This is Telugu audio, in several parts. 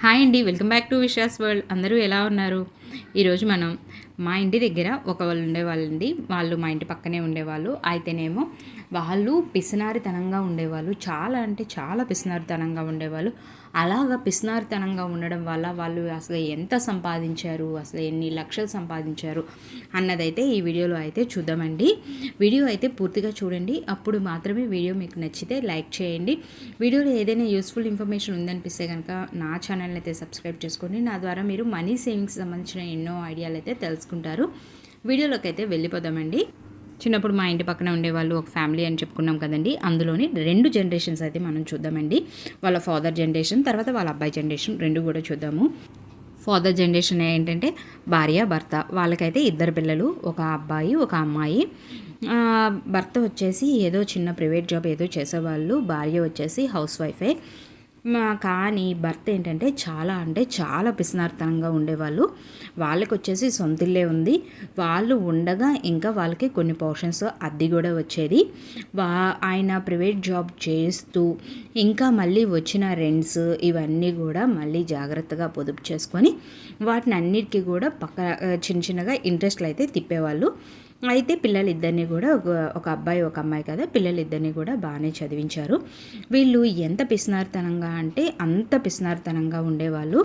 హాయ్ అండి welcome back to Vishwas world. అందరూ ఎలా ఉన్నారు? ఈరోజు మనం మా ఇంటి దగ్గర ఒక వాళ్ళు ఉండేవాళ్ళండి. వాళ్ళు మా ఇంటి పక్కనే ఉండేవాళ్ళు. అయితేనేమో వాళ్ళు పిసినారితనంగా ఉండేవాళ్ళు. చాలా అంటే చాలా పిసినారితనంగా ఉండేవాళ్ళు. అలాగా పిసినారితనంగా ఉండడం వల్ల వాళ్ళు అసలు ఎంత సంపాదించారు అసలు ఎన్ని లక్షలు సంపాదించారు అన్నదైతే ఈ వీడియోలో అయితే చూద్దామండి. వీడియో అయితే పూర్తిగా చూడండి. అప్పుడు మాత్రమే వీడియో మీకు నచ్చితే లైక్ చేయండి. వీడియోలో ఏదైనా యూస్ఫుల్ ఇన్ఫర్మేషన్ ఉందనిపిస్తే కనుక నా ఛానల్ని అయితే సబ్స్క్రైబ్ చేసుకోండి. నా ద్వారా మీరు మనీ సేవింగ్స్ సంబంధించిన ఎన్నో ఐడియాలు అయితే తెలుసుకుంటారు. వీడియోలోకి అయితే వెళ్ళిపోదామండి. చిన్నప్పుడు మా ఇంటి పక్కన ఉండేవాళ్ళు ఒక ఫ్యామిలీ అని చెప్పుకున్నాం కదండి. అందులోని రెండు జనరేషన్స్ అయితే మనం చూద్దామండి. వాళ్ళ ఫాదర్ జనరేషన్ తర్వాత వాళ్ళ అబ్బాయి జనరేషన్ రెండు కూడా చూద్దాము. ఫాదర్ జనరేషన్ ఏంటంటే భార్య భర్త. వాళ్ళకైతే ఇద్దరు పిల్లలు ఒక అబ్బాయి ఒక అమ్మాయి. భర్త వచ్చేసి ఏదో చిన్న ప్రైవేట్ జాబ్ ఏదో చేసేవాళ్ళు భార్య వచ్చేసి హౌస్ వైఫే. కానీ భర్త ఏంటంటే చాలా అంటే చాలా పిసినార్థంగా ఉండేవాళ్ళు. వాళ్ళకి వచ్చేసి సొంతిల్లే ఉంది. వాళ్ళు ఉండగా ఇంకా వాళ్ళకి కొన్ని పోర్షన్స్ అద్దె కూడా వచ్చేది. వా ఆయన ప్రైవేట్ జాబ్ చేస్తూ ఇంకా మళ్ళీ వచ్చిన రెంట్స్ ఇవన్నీ కూడా మళ్ళీ జాగ్రత్తగా పొదుపు చేసుకొని వాటిని అన్నిటికీ కూడా పక్క చిన్న చిన్నగా ఇంట్రెస్ట్లు అయితే తిప్పేవాళ్ళు. అయితే పిల్లలిద్దరిని కూడా ఒక అబ్బాయి ఒక అమ్మాయి కదా పిల్లలిద్దరిని కూడా బాగానే చదివించారు. వీళ్ళు ఎంత పిసినారితనంగా అంటే అంత పిసినారితనంగా ఉండేవాళ్ళు.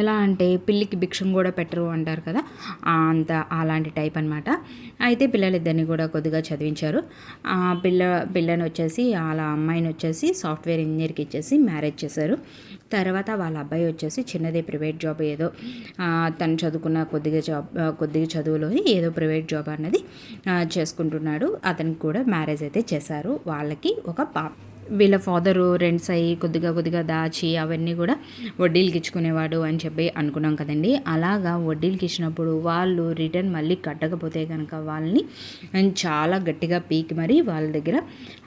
ఎలా అంటే పిల్లికి భిక్షం కూడా పెట్టరు అంటారు కదా అంత అలాంటి టైప్ అనమాట అయితే పిల్లలిద్దరిని కూడా కొద్దిగా చదివించారు. పిల్ల పిల్లని వచ్చేసి వాళ్ళ అమ్మాయిని వచ్చేసి సాఫ్ట్వేర్ ఇంజనీర్కి ఇచ్చేసి మ్యారేజ్ చేశారు. తర్వాత వాళ్ళ అబ్బాయి వచ్చేసి చిన్నది ప్రైవేట్ జాబ్ ఏదో తను చదువుకున్న కొద్దిగా జాబ్ కొద్దిగా చదువులో ఏదో ప్రైవేట్ జాబ్ అన్నది చేసుకుంటున్నాడు. అతనికి కూడా మ్యారేజ్ అయితే చేశారు. వాళ్ళకి ఒక పాప వీళ్ళ ఫాదరు రెంట్స్ అయ్యి కొద్దిగా కొద్దిగా దాచి అవన్నీ కూడా వడ్డీలకి ఇచ్చుకునేవాడు అని చెప్పి అనుకున్నాం కదండి. అలాగా వడ్డీలకి ఇచ్చినప్పుడు వాళ్ళు రిటర్న్ మళ్ళీ కట్టకపోతే కనుక వాళ్ళని చాలా గట్టిగా పీకి మరి వాళ్ళ దగ్గర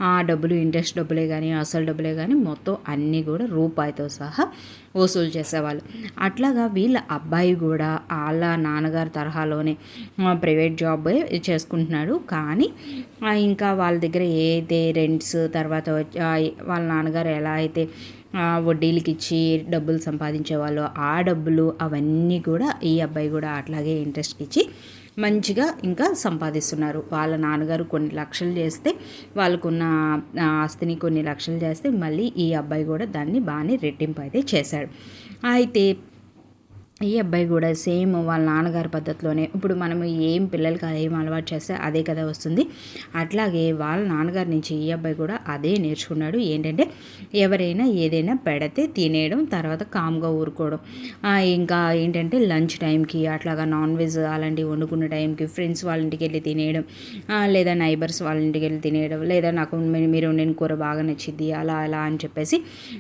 ఆ డబ్బులు ఇంట్రెస్ట్ డబ్బులే కానీ అసలు డబ్బులే కానీ మొత్తం అన్నీ కూడా రూపాయితో సహా వసూలు చేసేవాళ్ళు. అట్లాగా వీళ్ళ అబ్బాయి కూడా వాళ్ళ నాన్నగారి తరహాలోనే ప్రైవేట్ జాబ్ చేసుకుంటున్నాడు. కానీ ఇంకా వాళ్ళ దగ్గర ఏదైతే రెంట్స్ తర్వాత వాళ్ళ నాన్నగారు ఎలా అయితే వడ్డీలకి ఇచ్చి డబ్బులు సంపాదించేవాళ్ళు ఆ డబ్బులు అవన్నీ కూడా ఈ అబ్బాయి కూడా అట్లాగే ఇంట్రెస్ట్కి ఇచ్చి మంచిగా ఇంకా సంపాదిస్తున్నారు. వాళ్ళ నాన్నగారు కొన్ని లక్షలు చేస్తే వాళ్ళకున్న ఆస్తిని కొన్ని లక్షలు చేస్తే మళ్ళీ ఈ అబ్బాయి కూడా దాన్ని బాగానే రెట్టింపు అయితే చేశాడు. అయితే ఈ అబ్బాయి కూడా సేమ్ వాళ్ళ నాన్నగారి పద్ధతిలోనే ఇప్పుడు మనం ఏం పిల్లలకి ఏం అలవాటు చేస్తే అదే కదా వస్తుంది. అట్లాగే వాళ్ళ నాన్నగారి నుంచి ఈ అబ్బాయి కూడా అదే నేర్చుకున్నాడు. ఏంటంటే ఎవరైనా ఏదైనా పెడితే తినేయడం తర్వాత కామ్గా ఊరుకోవడం. ఇంకా ఏంటంటే లంచ్ టైంకి అట్లాగా నాన్ వెజ్ అలాంటివి వండుకున్న టైంకి ఫ్రెండ్స్ వాళ్ళ ఇంటికి వెళ్ళి తినేయడం లేదా నైబర్స్ వాళ్ళ ఇంటికి వెళ్ళి తినేయడం లేదా నాకు మీరు నేను కూర బాగా నచ్చింది అలా అలా అని చెప్పేసి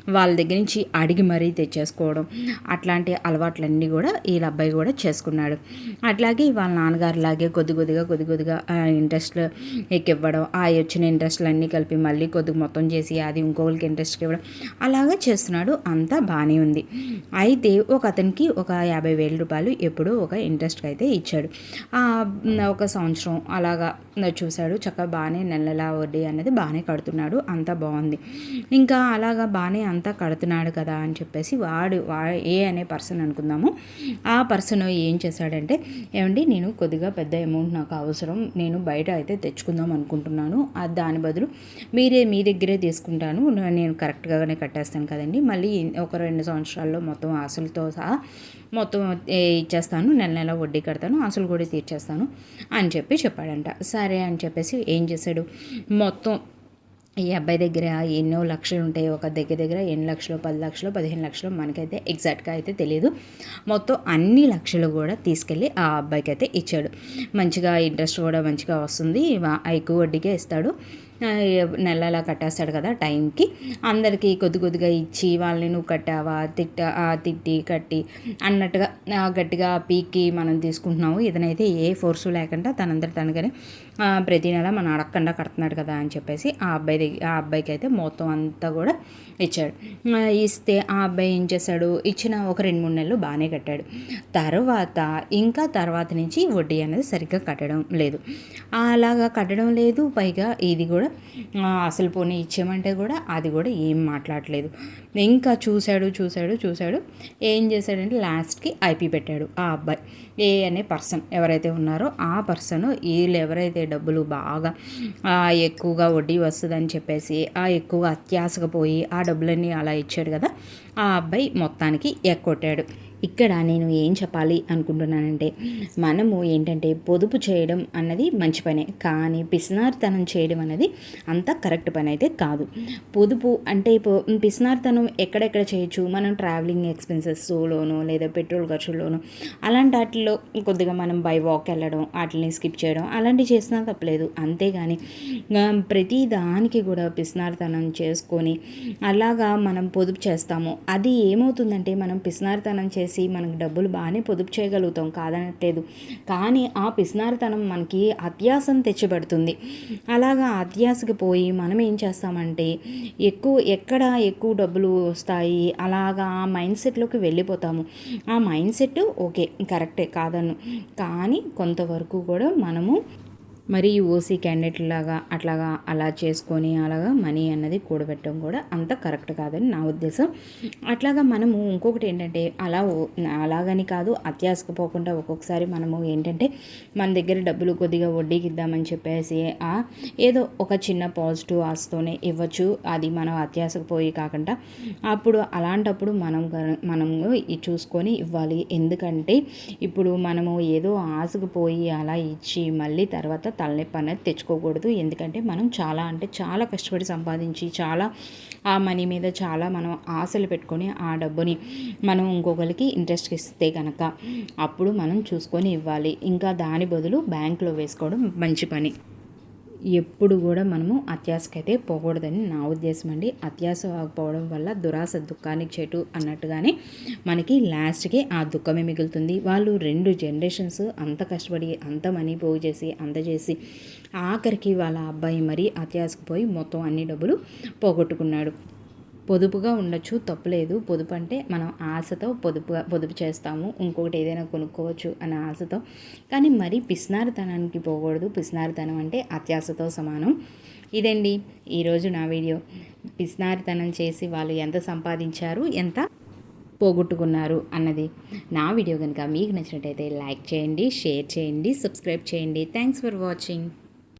వాళ్ళ దగ్గర నుంచి అడిగి మరీ తెచ్చేసుకోవడం అట్లాంటి అలవాట్లన్నీ పెళ్ళి కూడా వీళ్ళ అబ్బాయి కూడా చేసుకున్నాడు. అట్లాగే వాళ్ళ నాన్నగారు లాగే కొద్ది కొద్దిగా కొద్ది కొద్దిగా ఇంట్రెస్ట్ ఎక్కివ్వడం ఆ వచ్చిన ఇంట్రెస్ట్లు అన్నీ కలిపి మళ్ళీ కొద్దిగా మొత్తం చేసి అది ఇంకొకరికి ఇంట్రెస్ట్కి ఇవ్వడం అలాగా చేస్తున్నాడు. అంతా బాగానే ఉంది. అయితే ఒక అతనికి ఒక యాభై వేల రూపాయలు ఎప్పుడూ ఒక ఇంట్రెస్ట్కి అయితే ఇచ్చాడు. ఒక సంవత్సరం అలాగా చూశాడు. చక్కగా బాగానే నెలలా వడ్డీ అనేది బాగానే కడుతున్నాడు. అంతా బాగుంది. ఇంకా అలాగా బాగానే అంతా కడుతున్నాడు కదా అని చెప్పేసి వాడు వా ఏ అనే పర్సన్ అనుకుందాము. ఆ పర్సన్ ఏం చేశాడంటే ఏమండి నేను కొద్దిగా పెద్ద అమౌంట్ నాకు అవసరం. నేను బయట అయితే తెచ్చుకుందాం అనుకుంటున్నాను. దాని బదులు మీరే మీ దగ్గరే తీసుకుంటాను. నేను కరెక్ట్గానే కట్టేస్తాను కదండి. మళ్ళీ ఒక రెండు సంవత్సరాల్లో మొత్తం ఆశలతో సహా మొత్తం ఇచ్చేస్తాను. నెల నెల వడ్డీ కడతాను. అసలు కూడా తీర్చేస్తాను. అని చెప్పి చెప్పాడంట. సరే అని చెప్పేసి ఏం చేశాడు? మొత్తం ఈ అబ్బాయి దగ్గర ఎన్నో లక్షలు ఉంటాయి. ఒక దగ్గర దగ్గర ఎన్ని లక్షలు పది లక్షలు పదిహేను లక్షలు మనకైతే ఎగ్జాక్ట్గా అయితే తెలియదు మొత్తం అన్ని లక్షలు కూడా తీసుకెళ్ళి ఆ అబ్బాయికి అయితే ఇచ్చాడు. మంచిగా ఇంట్రెస్ట్ కూడా మంచిగా వస్తుంది. ఎక్కువ వడ్డీకే ఇస్తాడు. నెలలా కట్టేస్తాడు కదా టైంకి. అందరికీ కొద్ది కొద్దిగా ఇచ్చి వాళ్ళని నువ్వు కట్టావా తిట్ట తిట్టి కట్టి అన్నట్టుగా గట్టిగా పీకి మనం తీసుకుంటున్నాము. ఇదనైతే ఏ ఫోర్సు లేకుండా తనందరి తనగానే ప్రతి నెల మనం అడగకుండా కడుతున్నాడు కదా అని చెప్పేసి ఆ అబ్బాయి దగ్గర ఆ అబ్బాయికి అయితే మొత్తం అంతా కూడా ఇచ్చాడు. ఇస్తే ఆ అబ్బాయి ఏం చేశాడు? ఇచ్చిన ఒక రెండు మూడు నెలలు బాగానే కట్టాడు. తర్వాత ఇంకా తర్వాత నుంచి వడ్డీ అనేది సరిగ్గా కట్టడం లేదు. అలాగా కట్టడం లేదు పైగా ఇది కూడా అసలు పోనీ ఇచ్చామంటే కూడా అది కూడా ఏం మాట్లాడలేదు. ఇంకా చూశాడు చూశాడు చూశాడు. ఏం చేశాడంటే లాస్ట్కి ఐపీ పెట్టాడు ఆ అబ్బాయి. ఏ అనే పర్సన్ ఎవరైతే ఉన్నారో ఆ పర్సన్ వీళ్ళు ఎవరైతే డబ్బులు బాగా ఎక్కువగా వడ్డీ వస్తుందని చెప్పేసి ఆ ఎక్కువగా అత్యాసగా పోయి ఆ డబ్బులన్నీ అలా ఇచ్చాడు కదా. ఆ అబ్బాయి మొత్తానికి ఎక్కొట్టాడు. ఇక్కడ నేను ఏం చెప్పాలి అనుకుంటున్నానంటే మనము ఏంటంటే పొదుపు చేయడం అన్నది మంచి పనే కానీ పిసినారితనం చేయడం అనేది అంత కరెక్ట్ పని అయితే కాదు. పొదుపు అంటే ఇప్పుడు పిసినారితనం ఎక్కడెక్కడ చేయొచ్చు? మనం ట్రావెలింగ్ ఎక్స్పెన్సెస్లోనో లేదా పెట్రోల్ ఖర్చుల్లోనో అలాంటి వాటిల్లో కొద్దిగా మనం బై వాక్ వెళ్ళడం వాటిని స్కిప్ చేయడం అలాంటివి చేసినా తప్పలేదు. అంతేగాని ప్రతి దానికి కూడా పిసినారితనం చేసుకొని అలాగా మనం పొదుపు చేస్తాము అది ఏమవుతుందంటే మనం పిసినారితనం చేసి మనకు డబ్బులు బాగానే పొదుపు చేయగలుగుతాం కాదనట్లేదు. కానీ ఆ పిసినారితనం మనకి అత్యాసం తెచ్చిపెడుతుంది. అలాగా అత్యాసకి పోయి మనం ఏం చేస్తామంటే ఎక్కువ ఎక్కడ ఎక్కువ డబ్బులు వస్తాయి అలాగా ఆ మైండ్ సెట్లోకి వెళ్ళిపోతాము. ఆ మైండ్ సెట్ ఓకే కరెక్టే కాదను కానీ కొంతవరకు కూడా మనము మరి ఓసీ క్యాండిడేట్ లాగా అట్లాగా అలా చేసుకొని అలాగా మనీ అన్నది కూడబెట్టడం కూడా అంత కరెక్ట్ కాదని నా ఉద్దేశం. అట్లాగా మనము ఇంకొకటి ఏంటంటే అలా అలాగని కాదు అత్యాశకు పోకుండా ఒక్కొక్కసారి మనము ఏంటంటే మన దగ్గర డబ్బులు కొద్దిగా వడ్డీకి ఇద్దామని చెప్పేసి ఆ ఏదో ఒక చిన్న పాజిటివ్ ఆశతోనే ఇవ్వచ్చు. అది మనం అత్యాశకు పోయి కాకుండా అప్పుడు అలాంటప్పుడు మనం మనము చూసుకొని ఇవ్వాలి. ఎందుకంటే ఇప్పుడు మనము ఏదో ఆశకు పోయి అలా ఇచ్చి మళ్ళీ తర్వాత తలనొప్పి అనేది తెచ్చుకోకూడదు. ఎందుకంటే మనం చాలా అంటే చాలా కష్టపడి సంపాదించి చాలా ఆ మనీ మీద చాలా మనం ఆశలు పెట్టుకొని ఆ డబ్బుని మనం ఇంకొకరికి ఇంట్రెస్ట్ ఇస్తే కనుక అప్పుడు మనం చూసుకొని ఇవ్వాలి. ఇంకా దాని బదులు బ్యాంకులో వేసుకోవడం మంచి పని. ఎప్పుడు కూడా మనము అత్యాసకైతే పోకూడదని నా ఉద్దేశం అండి. అత్యాస ఆగిపోవడం వల్ల దురాశ దుఃఖానికి చెటు అన్నట్టుగానే మనకి లాస్ట్కి ఆ దుఃఖమే మిగులుతుంది. వాళ్ళు రెండు జనరేషన్స్ అంత కష్టపడి అంత మనీ పోగు చేసి అందజేసి ఆఖరికి వాళ్ళ అబ్బాయి మరీ అత్యాసకు పోయి మొత్తం అన్ని డబ్బులు పోగొట్టుకున్నాడు. పొదుపుగా ఉండొచ్చు తప్పులేదు. పొదుపు అంటే మనం ఆశతో పొదుపుగా పొదుపు చేస్తాము. ఇంకొకటి ఏదైనా కొనుక్కోవచ్చు అనే ఆశతో. కానీ మరీ పిసినారితనానికి పోకూడదు. పిసినారితనం అంటే అత్యాశతో సమానం. ఇదండి ఈరోజు నా వీడియో. పిసినారితనం చేసి వాళ్ళు ఎంత సంపాదించారు ఎంత పోగొట్టుకున్నారు అన్నది నా వీడియో కనుక మీకు నచ్చినట్టయితే లైక్ చేయండి షేర్ చేయండి సబ్స్క్రైబ్ చేయండి. Thanks for watching.